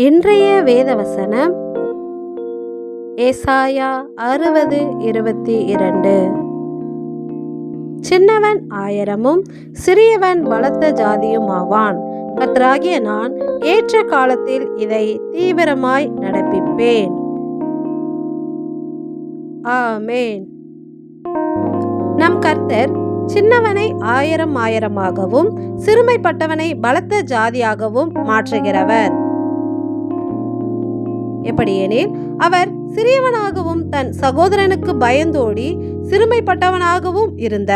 இன்றைய வேதவசனம் ஏசாயா அறுபது இருபத்தி இரண்டு. சின்னவன் ஆயிரமும் சிறியவன் பலத்த ஜாதியுமாவான் கத்தராகிய நான் ஏற்ற காலத்தில் இதை தீவிரமாய் நடப்பிப்பேன். ஆமேன். நம் கர்த்தர் சின்னவனை ஆயிரம் ஆயிரமாகவும் சிறுமைப்பட்டவனை பலத்த ஜாதியாகவும் மாற்றுகிறவர். எப்படியெனில் அவர் சிறியவனாகவும் தன் சகோதரனுக்கு பயந்தோடி சிறுமைப்பட்டவனாகவும் இருந்த.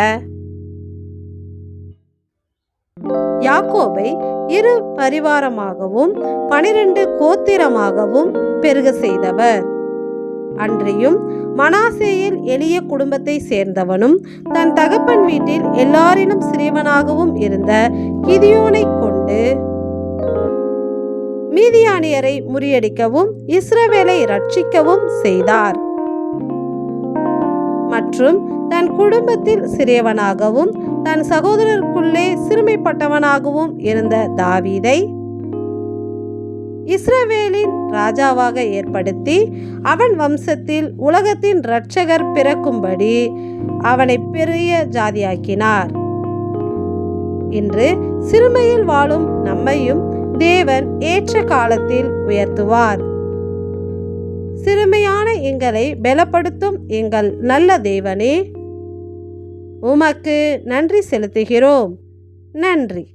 யாக்கோபை இரு பரிவாரமாகவும் பனிரெண்டு கோத்திரமாகவும் பெருக செய்தவர். அன்றியும் மனாசேயில் எளிய குடும்பத்தை சேர்ந்தவனும் தன் தகப்பன் வீட்டில் எல்லாரிலும் சிறியவனாகவும் இருந்த கிதியோனை மீதியானியரை முறியடிக்கவும் இஸ்ரவேலை ரட்சிக்கவும் செய்தார். மற்றும் தன் குடும்பத்தில் சிறியவனாகவும் தன் சகோதரருக்குள்ளே சிறுமைப்பட்டவனாகவும் இருந்த தாவீதை இஸ்ரவேலின் ராஜாவாக ஏற்படுத்தி அவன் வம்சத்தில் உலகத்தின் இரட்சகர் பிறக்கும்படி அவனை பெரிய ஜாதியாக்கினார். இன்று சிறுமையில் வாழும் நம்மையும் தேவன் ஏற்ற காலத்தில் உயர்த்துவார். சிறுமையான எங்களை பலப்படுத்தும் எங்கள் நல்ல தேவனே. உமக்கு நன்றி செலுத்துகிறோம். நன்றி.